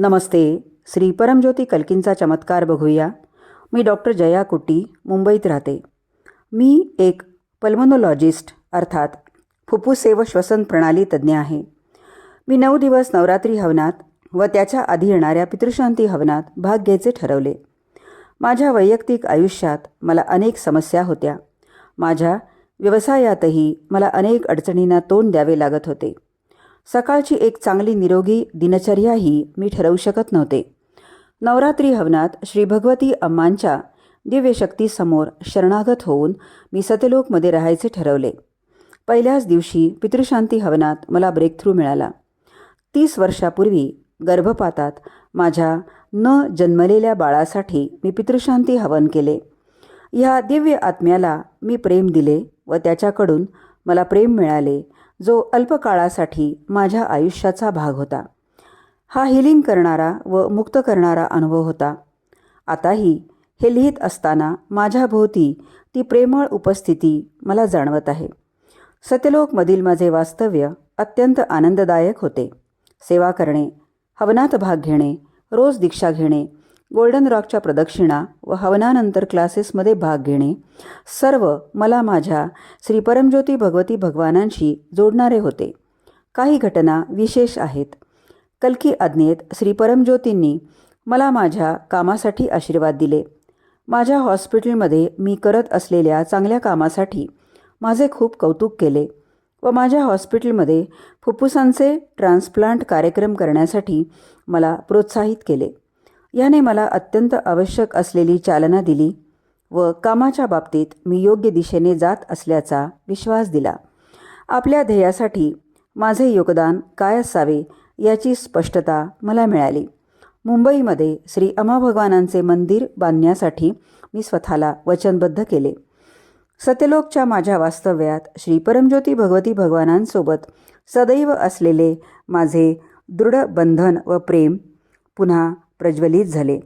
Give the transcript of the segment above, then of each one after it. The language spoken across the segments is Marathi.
नमस्ते. श्री परमज्योती कल्कींचा चमत्कार बघूया. मी डॉक्टर जया कुट्टी मुंबईत राहते. मी एक पल्मोनॉलॉजिस्ट अर्थात फुफ्फुसे व श्वसन प्रणाली तज्ज्ञ आहे. मी नऊ दिवस नवरात्री हवनात व त्याच्या आधी येणाऱ्या पितृशांती हवनात भाग घ्यायचे ठरवले. माझ्या वैयक्तिक आयुष्यात मला अनेक समस्या होत्या. माझ्या व्यवसायातही मला अनेक अडचणींना तोंड द्यावे लागत होते. सकाळची एक चांगली निरोगी दिनचर्याही मी ठरवू शकत नव्हते. नवरात्री हवनात श्री भगवती अम्मांच्या दिव्यशक्तीसमोर शरणागत होऊन मी सत्यलोकमध्ये राहायचे ठरवले. पहिल्याच दिवशी पितृशांती हवनात मला ब्रेकथ्रू मिळाला. तीस वर्षापूर्वी गर्भपातात माझ्या न जन्मलेल्या बाळासाठी मी पितृशांती हवन केले. ह्या दिव्य आत्म्याला मी प्रेम दिले व त्याच्याकडून मला प्रेम मिळाले जो अल्पकाळासाठी माझ्या आयुष्याचा भाग होता. हा हिलिंग करणारा व मुक्त करणारा अनुभव होता. आताही हे लिहित असताना माझ्याभोवती ती प्रेमळ उपस्थिती मला जाणवत आहे. सत्यलोकमधील माझे वास्तव्य अत्यंत आनंददायक होते. सेवा करणे हवनात भाग घेणे रोज दीक्षा घेणे गोल्डन रॉकच्या प्रदक्षिणा व हवनानंतर क्लासेसमध्ये भाग घेणे सर्व मला माझ्या श्री परमज्योती भगवती भगवानांशी जोडणारे होते. काही घटना विशेष आहेत. कल्की आज्ञेत श्री परमज्योतींनी मला माझ्या कामासाठी आशीर्वाद दिले. माझ्या हॉस्पिटलमध्ये मी करत असलेल्या चांगल्या कामासाठी माझे खूप कौतुक केले व माझ्या हॉस्पिटलमध्ये फुफ्फुसांचे ट्रान्सप्लांट कार्यक्रम करण्यासाठी मला प्रोत्साहित केले. याने मला अत्यंत आवश्यक असलेली चालना दिली व कामाच्या बाबतीत मी योग्य दिशेने जात असल्याचा विश्वास दिला. आपल्या ध्येयासाठी माझे योगदान काय असावे याची स्पष्टता मला मिळाली. मुंबईमध्ये श्री अमाभगवानांचे मंदिर बांधण्यासाठी मी स्वतःला वचनबद्ध केले. सत्यलोकच्या माझ्या वास्तव्यात श्री परमज्योती भगवती भगवानांसोबत सदैव असलेले माझे दृढ बंधन व प्रेम पुन्हा प्रज्वलित झाले.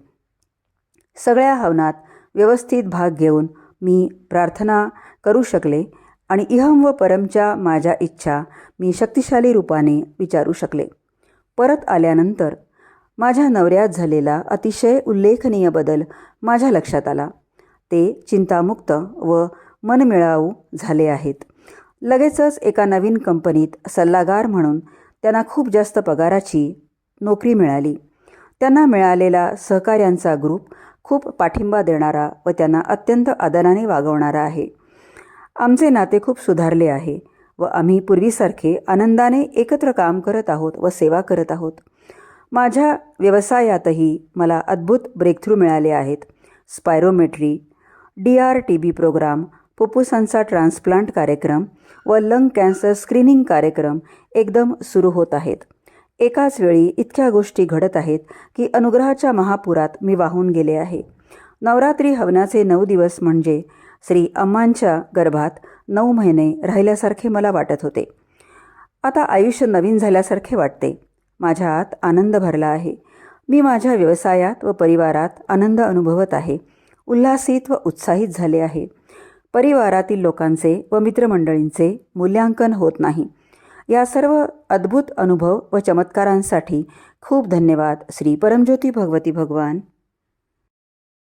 सगळ्या हवनात व्यवस्थित भाग घेऊन मी प्रार्थना करू शकले आणि इहम व परमच्या माझ्या इच्छा मी शक्तिशाली रूपाने विचारू शकले. परत आल्यानंतर माझ्या नवऱ्यात झालेला अतिशय उल्लेखनीय बदल माझ्या लक्षात आला. ते चिंतामुक्त व मनमिळावू झाले आहेत. लगेचच एका नवीन कंपनीत सल्लागार म्हणून त्यांना खूप जास्त पगाराची नोकरी मिळाली. त्यांना मिळालेला सहकाऱ्यांचा ग्रुप खूप पाठिंबा देणारा व त्यांना अत्यंत आदराने वागवणारा आहे. आमचे नाते खूप सुधारले आहे व आम्ही पूर्वीसारखे आनंदाने एकत्र काम करत आहोत व सेवा करत आहोत. माझ्या व्यवसायातही मला अद्भुत ब्रेकथ्रू मिळाले आहेत. Spirometry D R T B program फुप्फुसांचा transplant कार्यक्रम व लंग कॅन्सर स्क्रीनिंग कार्यक्रम एकदम सुरू होत आहेत. एकाच वेळी इतक्या गोष्टी घडत आहेत की अनुग्रहाच्या महापुरात मी वाहून गेले आहे. नवरात्री हवनाचे नऊ दिवस म्हणजे श्री अम्मांच्या गर्भात नऊ महिने राहिल्यासारखे मला वाटत होते. आता आयुष्य नवीन झाल्यासारखे वाटते. माझ्या आत आनंद भरला आहे. मी माझ्या व्यवसायात व परिवारात आनंद अनुभवत आहे. उल्हासित व उत्साहित झाले आहे. परिवारातील लोकांचे व मित्रमंडळींचे मूल्यांकन होत नाही. या सर्व अद्भुत अनुभव व चमत्कारांसाठी खूप धन्यवाद. श्री परमज्योती भगवती भगवान.